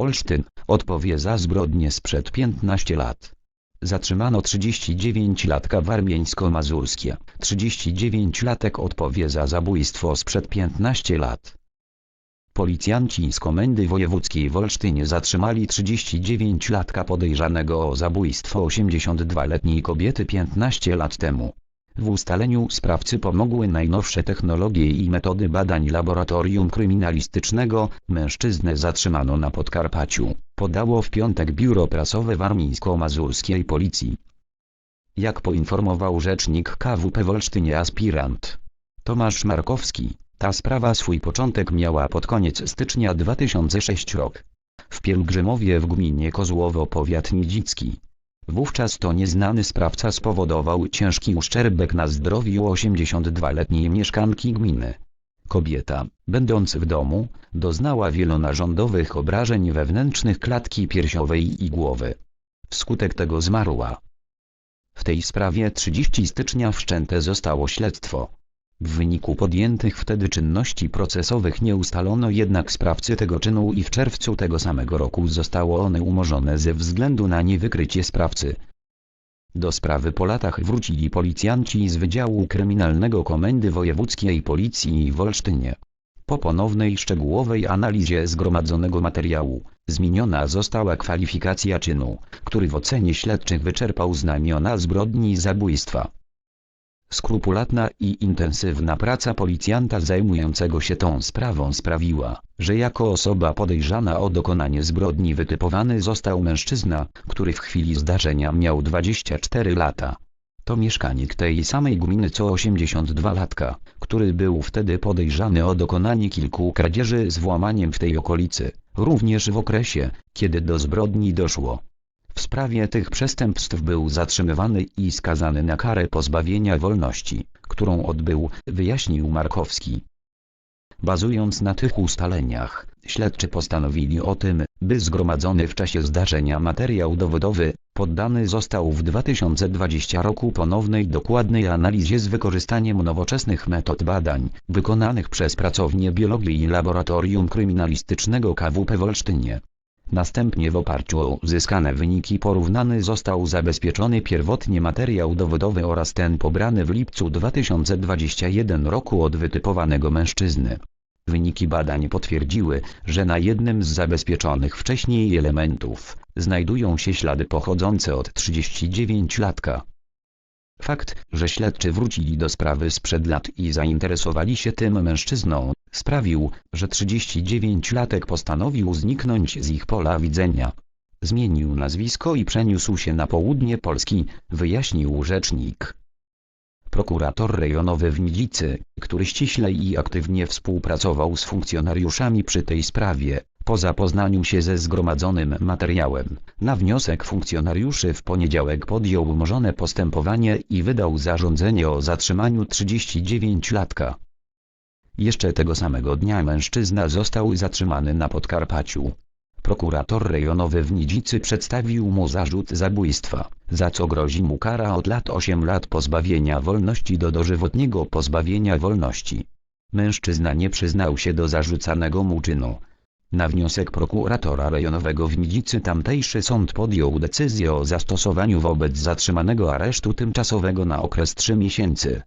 Olsztyn, odpowie za zbrodnie sprzed 15 lat. Zatrzymano 39-latka warmieńsko-mazurskie. 39-latek odpowie za zabójstwo sprzed 15 lat. Policjanci z Komendy Wojewódzkiej w Olsztynie zatrzymali 39-latka podejrzanego o zabójstwo 82-letniej kobiety 15 lat temu. W ustaleniu sprawcy pomogły najnowsze technologie i metody badań laboratorium kryminalistycznego. Mężczyznę zatrzymano na Podkarpaciu, podało w piątek biuro prasowe warmińsko-mazurskiej policji. Jak poinformował rzecznik KWP w Olsztynie aspirant Tomasz Markowski, ta sprawa swój początek miała pod koniec stycznia 2006 rok. W Pielgrzymowie w gminie Kozłowo powiat nidzicki. Wówczas to nieznany sprawca spowodował ciężki uszczerbek na zdrowiu 82-letniej mieszkanki gminy. Kobieta, będąc w domu, doznała wielonarządowych obrażeń wewnętrznych klatki piersiowej i głowy. Wskutek tego zmarła. W tej sprawie 30 stycznia wszczęte zostało śledztwo. W wyniku podjętych wtedy czynności procesowych nie ustalono jednak sprawcy tego czynu i w czerwcu tego samego roku zostało one umorzone ze względu na niewykrycie sprawcy. Do sprawy po latach wrócili policjanci z Wydziału Kryminalnego Komendy Wojewódzkiej Policji w Olsztynie. Po ponownej szczegółowej analizie zgromadzonego materiału, zmieniona została kwalifikacja czynu, który w ocenie śledczych wyczerpał znamiona zbrodni zabójstwa. Skrupulatna i intensywna praca policjanta zajmującego się tą sprawą sprawiła, że jako osoba podejrzana o dokonanie zbrodni wytypowany został mężczyzna, który w chwili zdarzenia miał 24 lata. To mieszkanik tej samej gminy co 82-latka, który był wtedy podejrzany o dokonanie kilku kradzieży z włamaniem w tej okolicy, również w okresie, kiedy do zbrodni doszło. W sprawie tych przestępstw był zatrzymywany i skazany na karę pozbawienia wolności, którą odbył, wyjaśnił Markowski. Bazując na tych ustaleniach, śledczy postanowili o tym, by zgromadzony w czasie zdarzenia materiał dowodowy, poddany został w 2020 roku ponownej dokładnej analizie z wykorzystaniem nowoczesnych metod badań, wykonanych przez pracownię biologii i laboratorium kryminalistycznego KWP w Olsztynie. Następnie w oparciu o uzyskane wyniki porównany został zabezpieczony pierwotnie materiał dowodowy oraz ten pobrany w lipcu 2021 roku od wytypowanego mężczyzny. Wyniki badań potwierdziły, że na jednym z zabezpieczonych wcześniej elementów znajdują się ślady pochodzące od 39-latka. Fakt, że śledczy wrócili do sprawy sprzed lat i zainteresowali się tym mężczyzną, sprawił, że 39-latek postanowił zniknąć z ich pola widzenia. Zmienił nazwisko i przeniósł się na południe Polski, wyjaśnił rzecznik. Prokurator rejonowy w Nidzicy, który ściśle i aktywnie współpracował z funkcjonariuszami przy tej sprawie, po zapoznaniu się ze zgromadzonym materiałem, na wniosek funkcjonariuszy w poniedziałek podjął umorzone postępowanie i wydał zarządzenie o zatrzymaniu 39-latka. Jeszcze tego samego dnia mężczyzna został zatrzymany na Podkarpaciu. Prokurator rejonowy w Nidzicy przedstawił mu zarzut zabójstwa, za co grozi mu kara od lat 8 lat pozbawienia wolności do dożywotniego pozbawienia wolności. Mężczyzna nie przyznał się do zarzucanego mu czynu. Na wniosek prokuratora rejonowego w Nidzicy tamtejszy sąd podjął decyzję o zastosowaniu wobec zatrzymanego aresztu tymczasowego na okres 3 miesięcy.